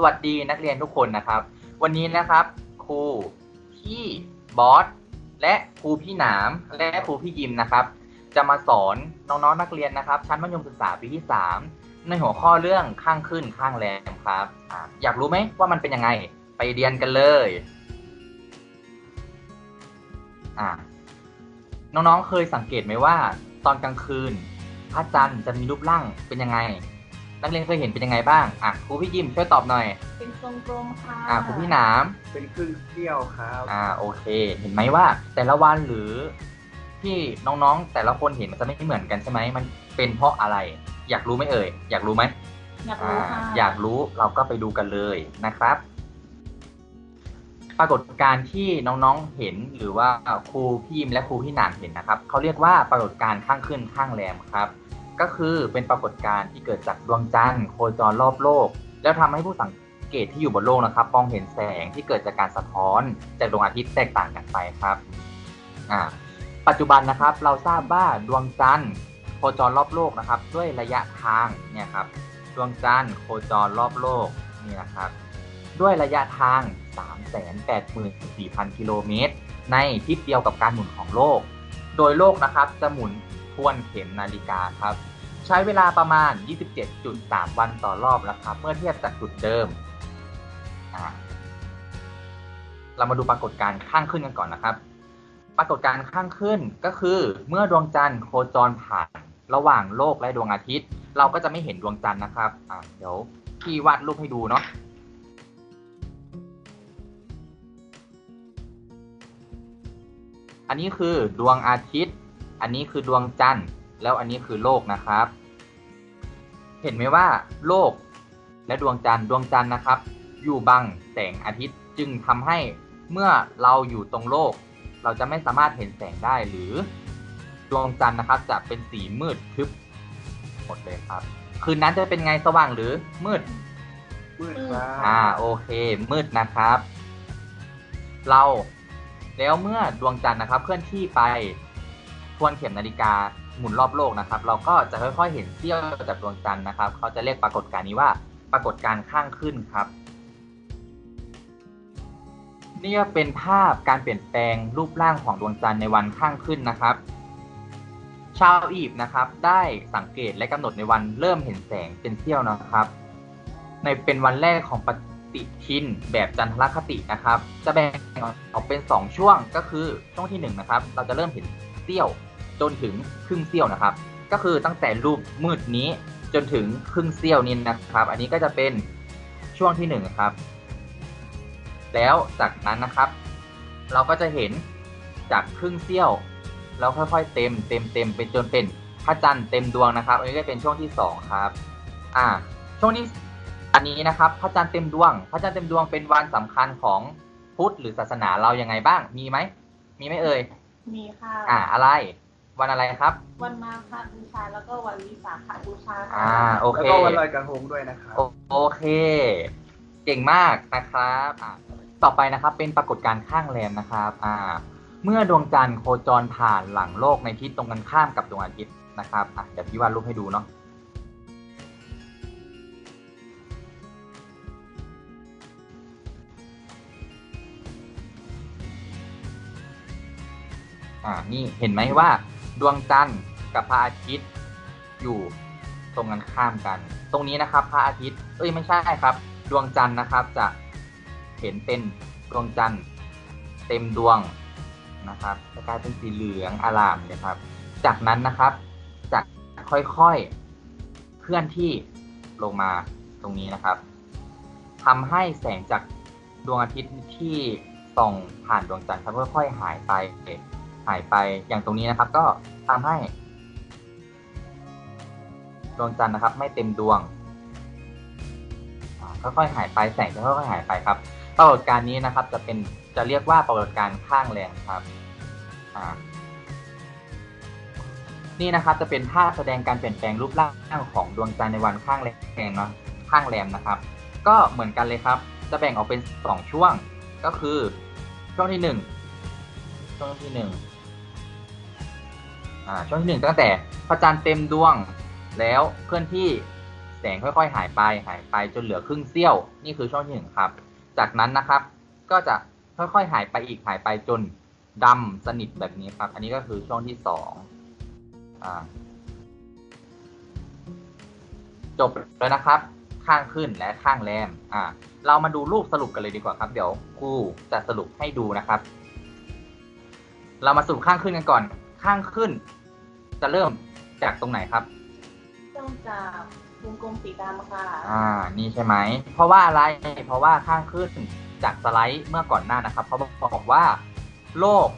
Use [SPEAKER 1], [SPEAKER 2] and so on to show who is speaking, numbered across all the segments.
[SPEAKER 1] สวัสดีนักเรียนทุกคนนะครับ วันนี้นะครับ ครูพี่บอสและครูพี่หนามและครูพี่ยิมนะครับ จะมาสอนน้องๆนนักเรียนนะครับ ชั้นมัธยมศึกษาปีที่ 3 ในหัวข้อเรื่องข้างขึ้นข้างแรมครับออยากรู้ไหมว่ามันเป็นยังไง ไปเรียนกันเลยอะน้องๆเคยสังเกตไหมว่า ตอนกลางคืนพระจันทร์จะมีรูปร่างเป็นยังไง นักเรียนเคยเห็นเป็นยังไงบ้างอะครูพี่ยิมช่วยตอบหน่อย
[SPEAKER 2] เป็นทรงกลมค่ะ
[SPEAKER 1] อะครูพี่หนาม
[SPEAKER 3] เป็นครึ่งเที่ยวครับ
[SPEAKER 1] อ่าโอเค เห็นไหมว่า แต่ละวันหรือที่น้องๆ แต่ละคนเห็นมันจะไม่เหมือนกันใช่ไหมมันเป็นเพราะอะไร อยากรู้ไหมเอ่ย อยากรู้ไหม
[SPEAKER 2] อยาก
[SPEAKER 1] อ่า
[SPEAKER 2] รู้ค่ะ
[SPEAKER 1] อยากรู้เราก็ไปดูกันเลยนะครับ ปรากฏการณ์ที่น้องๆเห็นหรือว่าครูพี่ยิมและครูพี่หนามเห็นนะครับเขาเรียกว่าปรากฏการณ์ข้างขึ้นข้างแรมครับ ก็คือเป็นปรากฏการณ์ที่เกิดจากดวงจันทร์โคจรรอบโลก แล้วทำให้ผู้สังเกตที่อยู่บนโลกนะครับมองเห็นแสงที่เกิดจากการสะท้อนจากดวงอาทิตย์แตกต่างกันไปครับอ่าปัจจุบันนะครับเราทราบว่าดวงจันทร์โคจรรอบโลกนะครับ ด้วยระยะทางเนี่ยครับดวงจันทร์โคจรรอบโลกนี่นะครับ ด้วยระยะทาง 384,000 กิโลเมตร ในทิศเดียวกับการหมุนของโลก โดยโลกนะครับจะหมุน ทวนเข็มนาฬิกาครับ ใช้เวลาประมาณ 27.3 วันต่อรอบแล้วครับ เมื่อเทียบจากจุดเดิม เรามาดูปรากฏการณ์ข้างขึ้นกันก่อนนะครับ ปรากฏการณ์ข้างขึ้นก็คือเมื่อดวงจันทร์โคจรผ่านระหว่างโลกและดวงอาทิตย์ เราก็จะไม่เห็นดวงจันทร์นะครับเดี๋ยวพี่วาดรูปให้ดูเนาะอันนี้คือดวงอาทิตย์ อันนี้คือดวงจันทร์ แล้วอันนี้คือโลกนะครับ เห็นไหมว่าโลกและดวงจันทร์ดวงจันทร์นะครับ อยู่บังแสงอาทิตย์จึงทำให้เมื่อเราอยู่ตรงโลก เราจะไม่สามารถเห็นแสงได้หรือดวงจันทร์นะครับจะเป็นสีมืดทึบหมดเลยครับ คืนนั้นจะเป็นไงสว่างหรือมืด
[SPEAKER 3] มืดครับ
[SPEAKER 1] อ่าโอเค มืดนะครับ เราแล้วเมื่อดวงจันทร์นะครับ เคลื่อนที่ไป ทวนเข็มนาฬิกาหมุนรอบโลกนะครับ เราก็จะค่อยๆเห็นเสี้ยวจากดวงจันทร์นะครับเขาจะเรียกปรากฏการณ์นี้ว่าปรากฏการณ์ข้างขึ้นครับนี่ก็เป็นภาพการเปลี่ยนแปลงรูปร่างของดวงจันทร์ในวันข้างขึ้นนะครับ ชาวอียิปต์นะครับ ได้สังเกตและกำหนดในวันเริ่มเห็นแสงเป็นเสี้ยวนะครับ ในเป็นวันแรกของปฏิทินแบบจันทรคตินะครับ จะแบ่งออกเป็น 2 ช่วงก็คือช่วงที่1นะครับ เราจะเริ่มเห็นเสี้ยว จนถึงครึ่งเสี้ยวนะครับ ก็คือตั้งแต่รูปมืดนี้จนถึงครึ่งเสี้ยวนี้นะครับ อันนี้ก็จะเป็นช่วงที่1ครับ แล้วจากนั้นนะครับ เราก็จะเห็นจากครึ่งเสี้ยวแล้วค่อยๆเต็มเต็มเต็มเป็นจนเป็นพระจันทร์เต็มดวงนะครับ อันนี้ก็เป็นช่วงที่สองครับ อ่า ช่วงนี้อันนี้นะครับพระจันทร์เต็มดวง พระจันทร์เต็มดวงเป็นวันสำคัญของพุทธหรือศาสนาเรายังไงบ้าง มีไหม มีไหมเอ่ย
[SPEAKER 2] มีค่ะ
[SPEAKER 1] อ่า อะไร วันอะไรครับ
[SPEAKER 2] วันมาฆบูชาแล้วก็วันวิสาขบูชาค่ะ
[SPEAKER 1] อ่าโอ
[SPEAKER 3] แล้ว
[SPEAKER 1] เค
[SPEAKER 3] ก็วันลอยกระทงด้วยนะครับ
[SPEAKER 1] โอโอเค เก่งมากนะครับอะต่อไปนะครับเป็นปรากฏการณ์ข้างแรมนะครับอ่าเมื่อดวงจันทร์โคจรผ่านหลังโลกในทิศตรงกันข้ามกับดวงอาทิตย์นะครับอะเดี๋ยวพี่วาดรูปให้ดูเนาะอ่านี่เห็นไหมว่า ดวงจันทร์กับพระอาทิตย์อยู่ตรงกันข้ามกัน ตรงนี้นะครับ พระอาทิตย์เอ้ยไม่ใช่ครับ ดวงจันทร์นะครับจะเห็นเป็นดวงจันทร์เต็มดวงนะครับจะกลายเป็นสีเหลืองอารามเลยครับ จากนั้นนะครับจะค่อยๆเคลื่อนที่ลงมาตรงนี้นะครับทำให้แสงจากดวงอาทิตย์ที่ส่องผ่านดวงจันทร์ครับค่อยๆหายไป หายไป อย่างตรงนี้นะครับ ก็ทำให้ดวงจันทร์นะครับ ไม่เต็มดวงอ่าค่อยๆหายไปแสงจะค่อยๆหายไปครับปรากฏการณ์นี้นะครับ จะเป็นจะเรียกว่าปรากฏการณ์ข้างแรมครับนี่นะครับจะเป็นภาพแสดงการเปลี่ยนแปลงรูปร่างของดวงจันทร์ในวันข้างแรมเนาะข้างแรมนะครับ ก็เหมือนกันเลยครับ จะแบ่งออกเป็นสองช่วงก็คือช่วงที่หนึ่งช่วงที่หนึ่ง อ่าช่วงที่หนึ่งตั้งแต่พระจันทร์เต็มดวงแล้วเคลื่อนที่แสงค่อยๆ หายไปหายไปจนเหลือครึ่งเสี้ยว นี่คือช่วงที่หนึ่งครับ จากนั้นนะครับ ก็จะค่อยๆ หายไปอีกหายไปจนดำสนิทแบบนี้ครับ อันนี้ก็คือช่วงที่สองอ่าจบแล้วนะครับ ข้างขึ้นและข้างแรมอ่า เรามาดูรูปสรุปกันเลยดีกว่าครับ เดี๋ยวครูจะสรุปให้ดูนะครับ เรามาสรุปข้างขึ้นกันก่อน ข้างขึ้น จะเริ่มจากตรงไหนครับ
[SPEAKER 2] ต้องจากวงกลมสีดำค่ะ
[SPEAKER 1] อ่า นี่ใช่ไหม เพราะว่าอะไร เพราะว่าข้างขึ้นจากสไลด์เมื่อก่อนหน้านะครับเขาบอกว่า โลก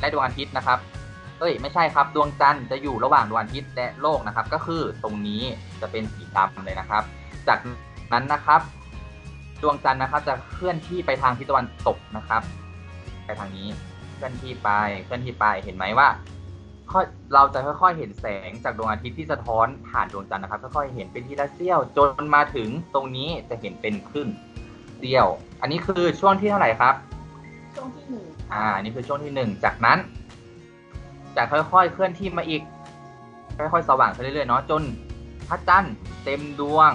[SPEAKER 1] และดวงอาทิตย์นะครับ เอ้ย ไม่ใช่ครับ ดวงจันทร์จะอยู่ระหว่างดวงอาทิตย์และโลกนะครับ ก็คือตรงนี้จะเป็นสีดำเลยนะครับ จากนั้นนะครับ ดวงจันทร์นะครับจะเคลื่อนที่ไปทางทิศตะวันตกนะครับ ไปทางนี้ เคลื่อนที่ไปเคลื่อนที่ไปเห็นไหมว่าค่อยเราจะค่อยๆ เห็นแสงจากดวงอาทิตย์ที่สะท้อนผ่านดวงจันทร์นะครับค่อยๆเห็นเป็นทีละเสี้ยว จนมาถึงตรงนี้จะเห็นเป็นครึ่งเสี้ยว อันนี้คือช่วงที่เท่าไหร่ครับ
[SPEAKER 2] ช่วงที่หนึ่ง
[SPEAKER 1] อ่าอันนี้คือช่วงที่หนึ่งจากนั้นจะค่อยๆ เคลื่อนที่มาอีก ค่อยๆ สว่างขึ้นเรื่อยๆเนาะจนพระจันทร์เต็มดวง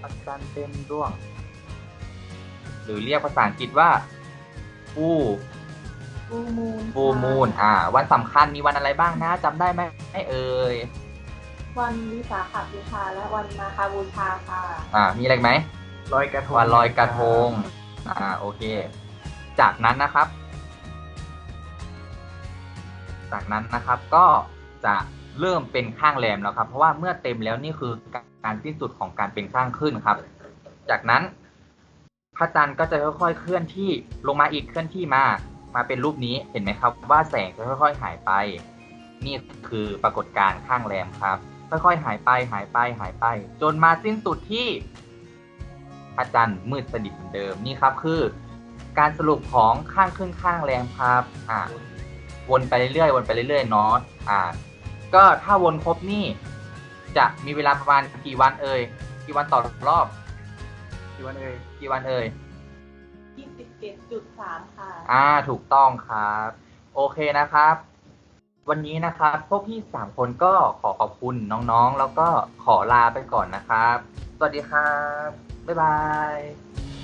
[SPEAKER 1] พระจันทร์เต็มดวง หรือเรียกภาษาอังกฤษว่า ฟู
[SPEAKER 2] ฟูมูน
[SPEAKER 1] ฟูมูนอ่า วันสำคัญมีวันอะไรบ้างนะจำได้ไหมไม่เอ่ย
[SPEAKER 2] วันวิสาขบูชาและวันมาคาบูชาค่ะ
[SPEAKER 1] อ่า มีอะไรอีกไหม
[SPEAKER 3] ลอยกระทง
[SPEAKER 1] วันลอยกระทง อ่า โอเค จากนั้นนะครับ จากนั้นนะครับก็จะเริ่มเป็นข้างแรมแล้วครับ เพราะว่าเมื่อเต็มแล้วนี่คือการสิ้นสุดของการเป็นข้างขึ้นครับ จากนั้น พระจันทร์ก็จะค่อยๆเคลื่อนที่ลงมาอีกเคลื่อนที่มา มาเป็นรูปนี้เห็นไหมครับ ว่าแสงจะค่อย ๆ หายไป นี่คือปรากฏการณ์ข้างแรมครับ ค่อยๆหายไปหายไปหายไป จนมาสิ้นสุดที่พระจันทร์มืดสนิทเหมือนเดิมนี่ครับคือ การสรุปของข้างขึ้นข้างแรมครับอ่าวนไปเรื่อยๆวนไปเรื่อยๆเนาะอ่า ก็ถ้าวนครบนี่ จะมีเวลาประมาณกี่วันเอ่ยกี่วันต่อรอบ
[SPEAKER 3] กี่วันเอ่ย
[SPEAKER 1] กี่วันเอ่ย
[SPEAKER 2] ยี่สิบเจ็ดจุดสามค่ะ
[SPEAKER 1] อ่าถูกต้องครับ โอเคนะครับ วันนี้นะครับพวกพี่สามคนก็ขอขอบคุณน้องๆ แล้วก็ขอลาไปก่อนนะครับ สวัสดีครับ บ๊ายบาย